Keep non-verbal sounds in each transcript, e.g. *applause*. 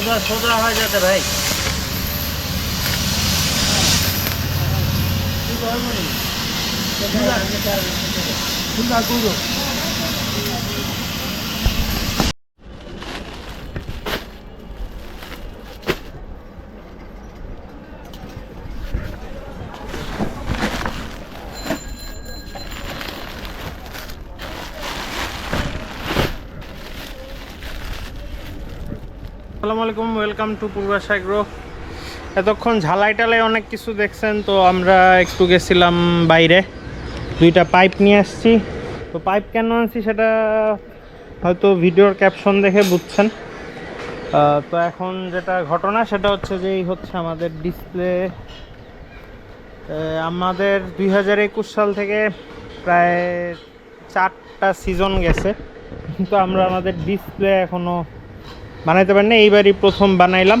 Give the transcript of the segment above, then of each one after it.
সোজা সোজা হয়ে যাতে ভাই আসসালামু আলাইকুম ওয়েলকাম টু পূর্বাশা গ্রো এতক্ষণ ঝালাই টালাই অনেক কিছু দেখছেন, তো আমরা একটু গেছিলাম বাইরে। দুইটা পাইপ নিয়ে আসছি। তো পাইপ কেন আনছি সেটা হয়তো ভিডিওর ক্যাপশন দেখে বুঝছেন। তো এখন যেটা ঘটনা সেটা হচ্ছে যে এই হচ্ছে আমাদের ডিসপ্লে আমাদের দুই হাজার একুশ সাল থেকে প্রায় চারটা সিজন গেছে। কিন্তু আমরা আমাদের ডিসপ্লে এখনও বানাইতে পারি না এইবারই প্রথম বানাইলাম।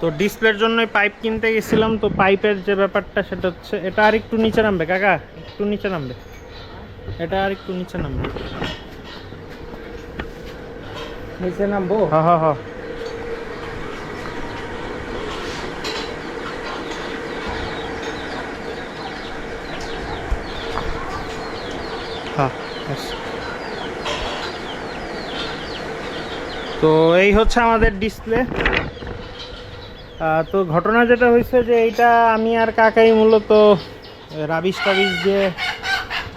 তো ডিসপ্লের জন্যই পাইপ কিনতে গেছিলাম তো পাইপের যে ব্যাপারটা সেটা হচ্ছে এটা আর একটু নিচে নামবে কাকা একটু নিচে নামবে। এটা আর একটু নিচে নামবে। নিচে নামবো? হ্যাঁ হ্যাঁ হ্যাঁ হ্যাঁ তো এই হচ্ছে আমাদের ডিসপ্লে তো ঘটনা যেটা হয়েছে যে এইটা আমি আর কাকাই মূলত রাবিশ টাবিশ দিয়ে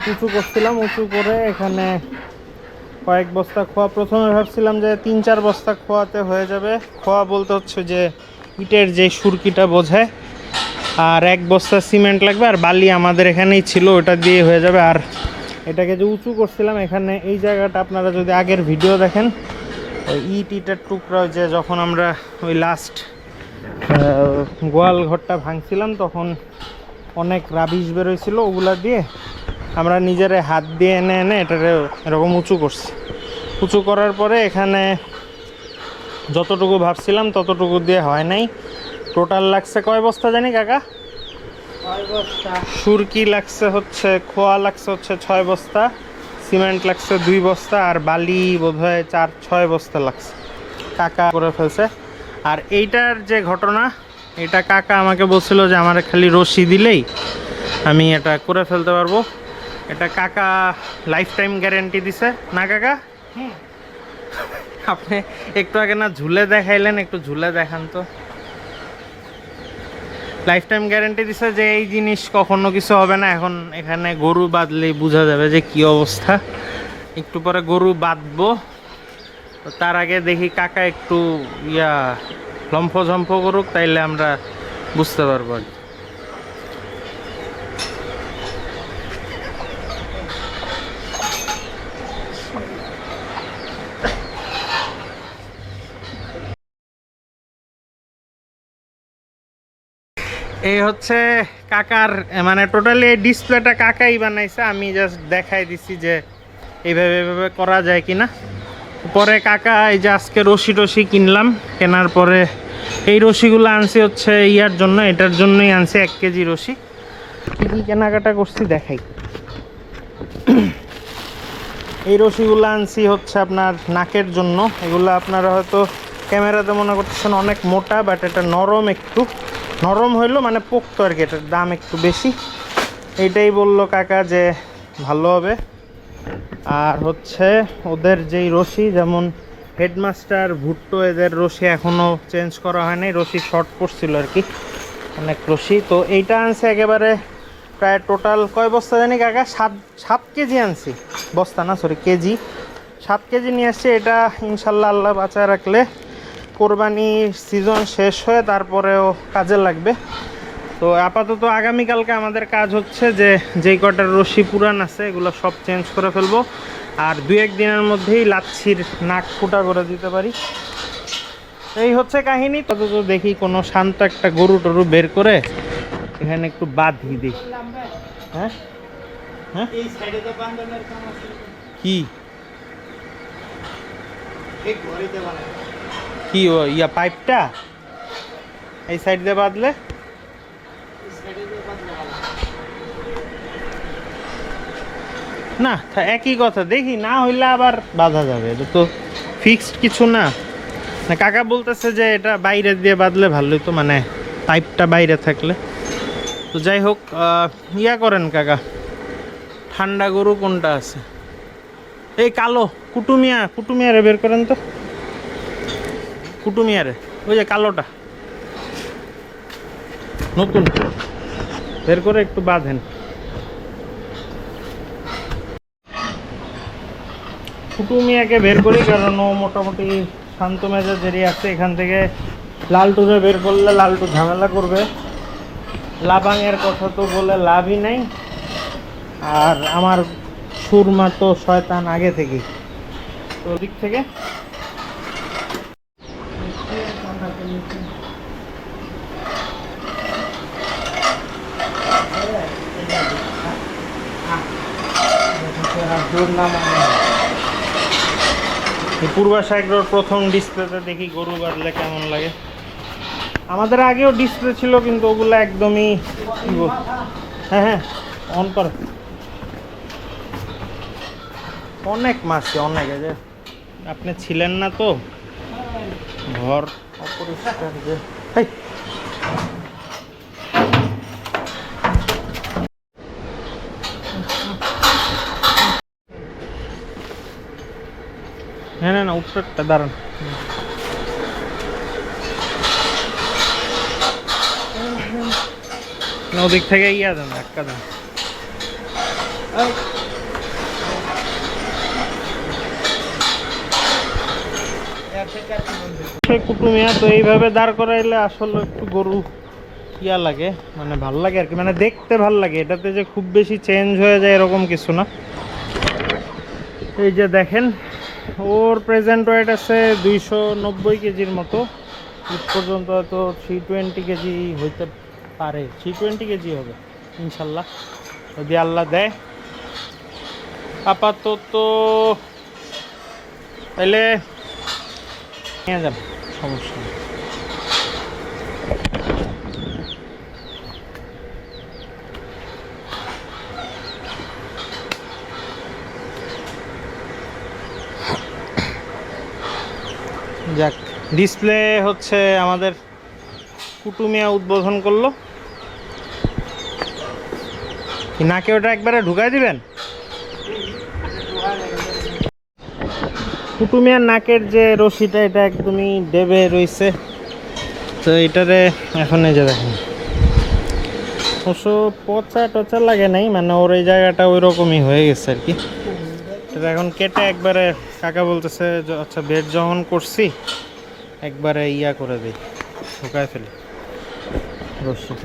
উঁচু করছিলাম, উঁচু করে এখানে কয়েক বস্তা খোয়া। প্রথমে ভাবছিলাম যে তিন চার বস্তা খোয়াতে হয়ে যাবে। খোয়া বলতে হচ্ছে যে ইটের যে সুরকিটা বোঝায় আর এক বস্তা সিমেন্ট লাগবে, আর বালি আমাদের এখানেই ছিল, ওটা দিয়ে হয়ে যাবে। আর এটাকে যে উঁচু করছিলাম এখানে, এই জায়গাটা আপনারা যদি আগের ভিডিও দেখেন ওই ইট ইটের টুকরা যে যখন আমরা ওই লাস্ট গোয়াল ঘরটা ভাঙছিলাম তখন অনেক রাবিশ বেরোয়ছিল ওগুলা দিয়ে। আমরা নিজেরা হাত দিয়ে এনে এনে এটারে এরকম উঁচু করছি। উঁচু করার পরে এখানে যতটুকু ভাবছিলাম ততটুকু দিয়ে হয় নাই। টোটাল লাগছে কয় বস্তা জানি কাকা? সুরকি লাগছে হচ্ছে খোয়া লাগছে হচ্ছে ছয় বস্তা। সিমেন্ট লাগছে দুই বস্তা আর বালি বোধহয় চার ছয় বস্তা লাগছে। কাকা করে ফেলছে। আর এইটার যে ঘটনা এটা কাকা আমাকে বলছিল যে আমার খালি রশি দিলেই আমি এটা করে ফেলতে পারব। এটা কাকা লাইফ টাইম গ্যারেন্টি দিছে। না কাকা? আপনি একটু আগে না ঝুলে দেখাইলেন একটু ঝুলে দেখান তো। লাইফ টাইম গ্যারেন্টি দিছে যে এই জিনিস কখনো কিছু হবে না। এখন এখানে গরু বাঁধলেই বোঝা যাবে যে কি অবস্থা। একটু পরে গরু বাঁধবো। তার আগে দেখি কাকা একটু ইয়া লম্ফ ঝম্ফ করুক, তাইলে আমরা বুঝতে পারব আর কি। এই হচ্ছে কাকার মানে টোটালি এই ডিসপ্লেটা কাকাই বানাইছে। আমি জাস্ট দেখাই দিছি যে এইভাবে এইভাবে করা যায় কি না পরে কাকা এই যে আজকে রশি টসি কিনলাম, কেনার পরে এই রশিগুলো আনছি হচ্ছে ইয়ার জন্য, এটার জন্যই আনছি এক কেজি রশি। কী কী কেনাকাটা করছি দেখাই। এই রশিগুলো আনছি হচ্ছে আপনার নাকের জন্য। এগুলো আপনারা হয়তো ক্যামেরাতে মনে করতেছেন অনেক মোটা বাট এটা নরম একটু। নরম হইল মানে পোক্ত আর কি, এটার দাম একটু বেশি। এইটাই বলল কাকা যে ভালো হবে। আর হচ্ছে ওদের যেই রশি, যেমন হেডমাস্টার ভুট্টো, এদের রশি এখনও চেঞ্জ করা হয়নি রশি শর্ট পড়ছিল আর কি, অনেক রশি। তো এইটা আনছে একেবারে প্রায় টোটাল কয় বস্তা জানি কাকা? সাত সাত কেজি আনছি। বস্তা না সরি কেজি। সাত কেজি নিয়ে আসছি, এটা ইনশাল্লাহ আল্লাহ বাঁচায় রাখলে কোরবানি সিজন শেষ হয়ে তারপরেও কাজে লাগবে। তো আপাতত আগামীকালকে আমাদের কাজ হচ্ছে যে যেই কটার রশি পুরান আছে এগুলো সব চেঞ্জ করে ফেলব। আর দু এক দিনের মধ্যেই লাচ্ছির নাক ফুটা করে দিতে পারি। এই হচ্ছে কাহিনী। তত তো দেখি কোনো শান্ত একটা গরু টরু বের করে এখানে একটু বাঁধি দিই। হ্যাঁ? হ্যাঁ? কি? কি ইয়া পাইপটা? এই সাইড দিয়ে বাঁধলে? না একই কথা। দেখি, না হইলে আবার বাধা যাবে। এটা তো ফিক্সড কিছু না। না, কাকা বলতেছে যে এটা বাইরে দিয়ে বাঁধলে ভালোই তো মানে পাইপটা বাইরে থাকলে। তো যাই হোক ইয়া করেন কাকা। ঠান্ডা গরু কোনটা আছে? এই কালো, কুটুমিয়া, কুটুমিয়ারে বের করেন তো। কুটুমিয়ারে, ওই যে কালোটা। নতুন। বের করে একটু বাঁধেন। কুটুমিয়াকে বের করি কারণ ও মোটামুটি শান্ত মেজাজেরই আছে। এখান থেকে লালটুরে বের করলে লালটু ঝামেলা করবে। লাবাংয়ের কথা তো বলে লাভই নাই। আর আমার সুরমা তো শয়তান আগে থেকেই। তো ওদিক থেকে এই পূর্বাশা এগুলোর প্রথম ডিসপ্লেতে দেখি গরু বাঁধলে কেমন লাগে। আমাদের আগেও ডিসপ্লে ছিল কিন্তু ওগুলো একদমই হ্যাঁ হ্যাঁ অন কর। অনেক মাছ অনেক যে আপনি ছিলেন না তো। ঘর। অপরিষ্কার যে হ্যাঁ থেকে ইয়া দেন দেন। কুটুমিয়া তো এইভাবে দাঁড় করাইলে আসলে একটু গরু ইয়া লাগে মানে মানে দেখতে এটাতে যে খুব বেশি চেঞ্জ হয়ে যায় এরকম কিছু না। এই যে দেখেন ওর প্রেজেন্ট ওয়েট আছে দুইশো নব্বই কেজির মতো। পর্যন্ত হয়তো থ্রি টোয়েন্টি কেজি হইতে পারে। থ্রি টোয়েন্টি কেজি হবে, ইনশাল্লাহ। যদি আল্লাহ দেয়। আপাতত তাহলে নিয়ে যাবে, সমস্যা নেই। যাক ডিসপ্লে হচ্ছে আমাদের কুটুমিয়া উদ্বোধন করল। নাকে ওটা একবারে ঢুকাই দিবেন? কুটুমিয়ার নাকের যে রশিটা, এটা একদমই ডেবে রইছে। তো এটারে এখন এই যে দেখেন। অবশ্য পচা টচা লাগে নাই মানে ওর এই জায়গাটা ওই রকমই হয়ে গেছে আর কি। এখন কেটে একবারে কাকা বলতেছে আচ্ছা বেড যখন করছি একবারে ইয়া করে দিই শুকায় ফেলি। কাল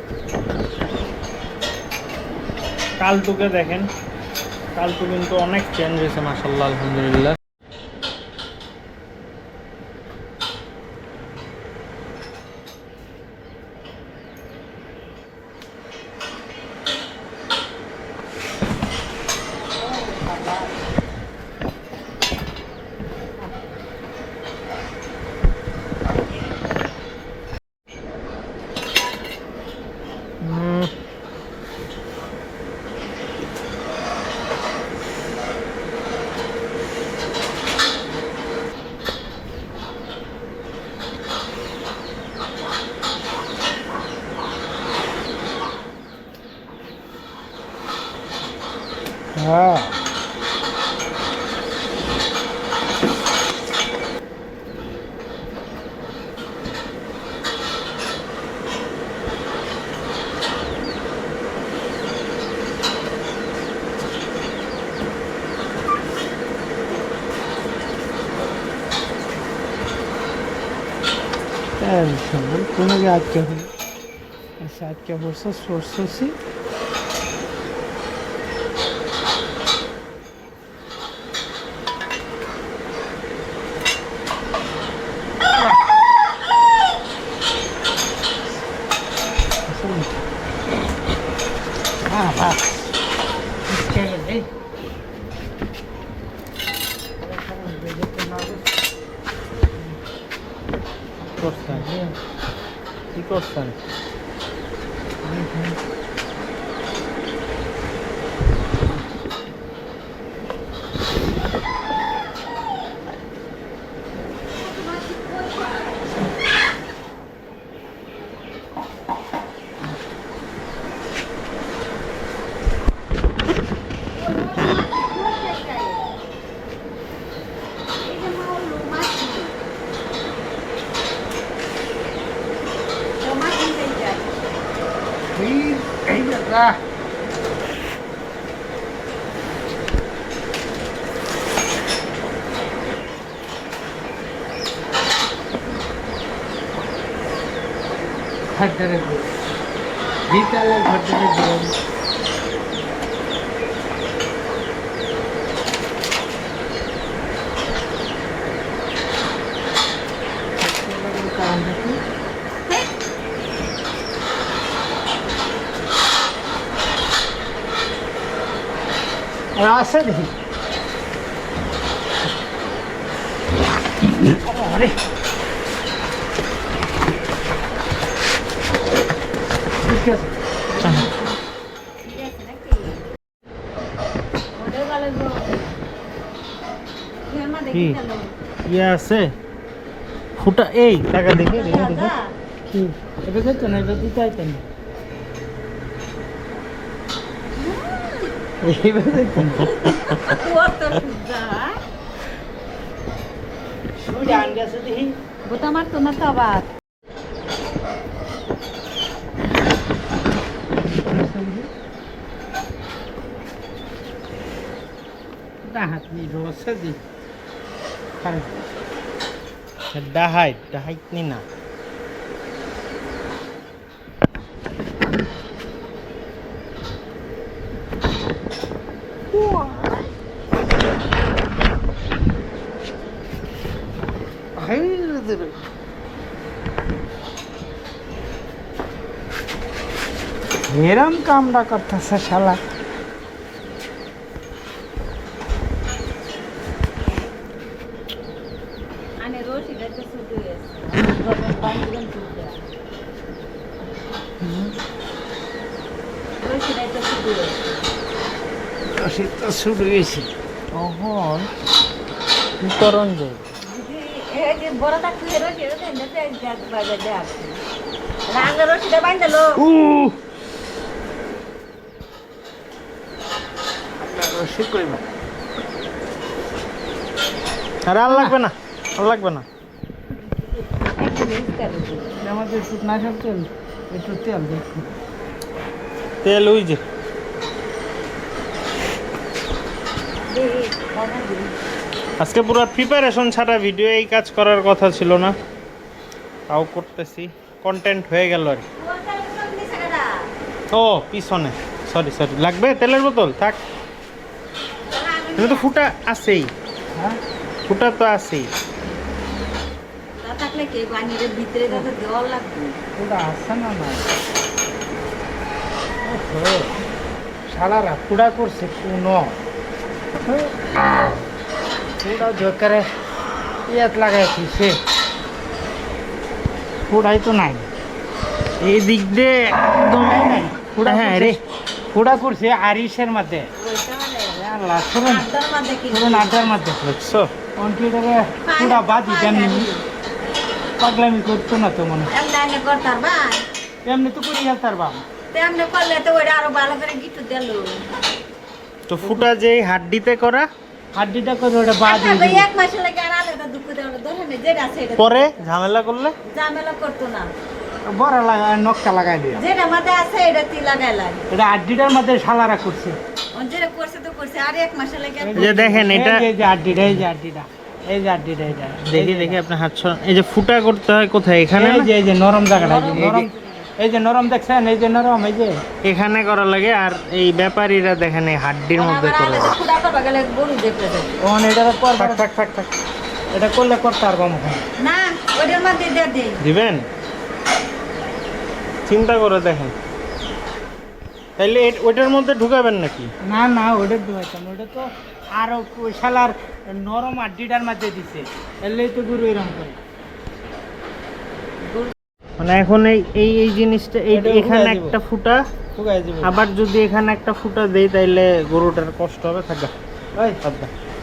কালটুকে দেখেন কালটু কিন্তু অনেক চেঞ্জ হয়েছে মাসাল্লাহ আলহামদুলিল্লাহ। Mm. है विषय पुनः याद क्या हुआ साथ क्या बोल सोर्सों से করছেন কি করছেন ना घर डरे भीतर घर डरे আরে ঠিক আছে কি ইয়ে আছে ফুটা এই টাকা দেখে দেখে দেখে কি এটা যেত না এটা দিতে আইতেন না *laughs* গোটা মারতো না তো আবার ডাহাইট ডাহাইট নি না। এরম কামটা করতেছে শালা। শীত শুরু হয়েছে। অহন কি করণ যায় আর আর লাগবে না আর লাগবে না। আমাদের তেল একটু তেল দেখি। তেল ওই যে। আজকে পুরো প্রিপারেশন ছাড়া ভিডিও এই কাজ করার কথা ছিল না। তাও করতেছি। কন্টেন্ট হয়ে গেল আর ও পিছনে। সরি সরি লাগবে তেলের বোতল? থাক। তুমি তো ফুটা আছেই। হ্যাঁ? ফুটা তো আছেই। তা থাকলে কি পানির ভিতরে তো দেওয়ার লাগবে। ওটা আসছে না না ওহো। শালারা কুড়া করছে কোনো। কুড়া জোকারে ইয়াত লাগাইছি সে কুড়াই তো নাই। এই দিক দিয়ে একদম নাই। কুড়া হ্যাঁ রে কুড়া করছে আরিসের মধ্যে শুনুন আড্ডার মধ্যে কি শুনুন আড্ডার মধ্যে বুঝছ কম্পিউটারে কুড়া বাদি তেমনি পাগলামি করতো না তো মনে। এমনি তো করে গেলতার বাম তেমনি করলে তো ওইটা আরও ভালো করে গিটু দিল। তো ফুটা যে হাড্ডিতে করা হাড্ডিটা করে ওটা বাদি আচ্ছা, ভাই, এক মাসে লাগে আর আলাদা দুঃখ দরকার নেই যেটা আছে এটা পরে ঝামেলা করলে? ঝামেলা করতো না। বড় লাগা নকটা লাগাই দিয়া। যেটা মাথায় আছে এটা তুই লাগাই লাগ। এটা আড্ডিটার মধ্যে শালারা করছে। যেটা করছে তো করছে আর এক মাসে লাগে যে দেখেন এটা এই যে আড্ডিটা এই যে আড্ডিটা এই যে আড্ডিটা এটা দেখি দেখি আপনার হাত এই যে ফুটা করতে হয় কোথায়? এখানে এই যে এই যে নরম জায়গাটা নরম। এই যে নরম দেখছেন এই যে নরম এই যে। এখানে করা লাগে আর এই ব্যাপারীরা দেখেন এই হাড্ডির মধ্যে করে ওখানে এটা কর থাক থাক থাক থাক। এটা করলে করতে পারব না ওইটার মধ্যে দিয়ে দিবেন? চিন্তা করে দেখেন। তাইলে ওইটার মধ্যে ঢুকাবেন নাকি? না না ওটা দুয়াইতাম ওটা তো আরও শালার নরম আড্ডিটার মধ্যে দিছে। এলেই তো গুরু এরকম করে। মানে এখন এই এই এই জিনিসটা এই এখানে একটা ফুটা আবার যদি এখানে একটা ফুটা দেই তাইলে গরুটার কষ্ট হবে।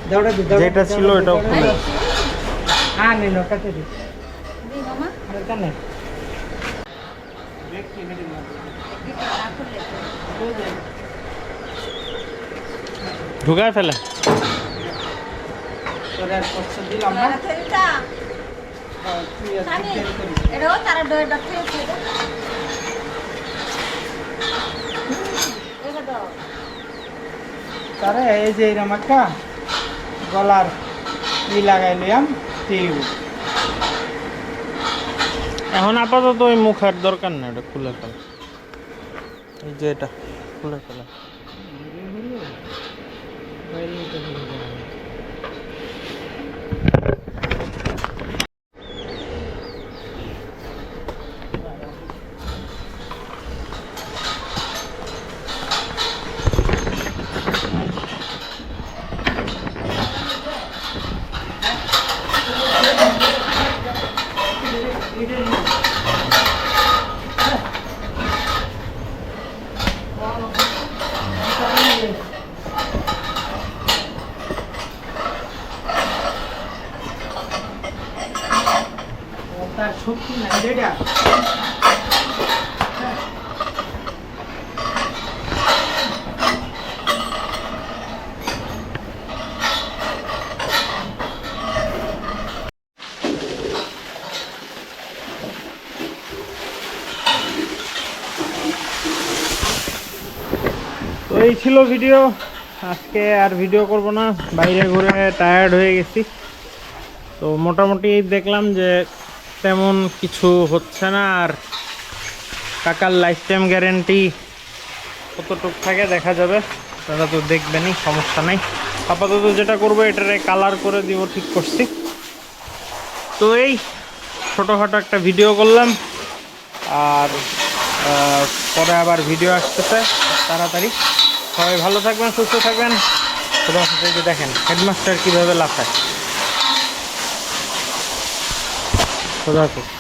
দেওড়া যেটা ছিল ওটাও খুলে হ্যাঁ নিন কাটে দি। দি মামা। আর কানে ঢুকায় ফেলে। তোরে আর কষ্ট দিলাম না। এটাও এই যে এরকম একটা গলার ই লাগাই লিয়াম টিউ এখন আপাতত ওই মুখ আর দরকার না এটা খুলে ফেল। এই যে এটা, খুলে ফেলা তার শক্তি নাই এটা তো এই ছিল ভিডিও আজকে আর ভিডিও করব না। বাইরে ঘুরে টায়ার্ড হয়ে গেছি। তো মোটামুটি দেখলাম যে তেমন কিছু হচ্ছে না আর কাকার লাইফ টাইম গ্যারেন্টি কতটুক থাকে দেখা যাবে। তারা তো দেখবেনই, সমস্যা নাই। আপাতত যেটা করব, এটারে কালার করে দিব, ঠিক করছি। তো এই ছোটোখাটো একটা ভিডিও করলাম। আর পরে আবার ভিডিও আসতেছে, তাড়াতাড়ি। সবাই ভালো থাকবেন সুস্থ থাকবেন। তোমাকে দেখেন হেডমাস্টার কীভাবে লাফায়। খোদা হাফেজ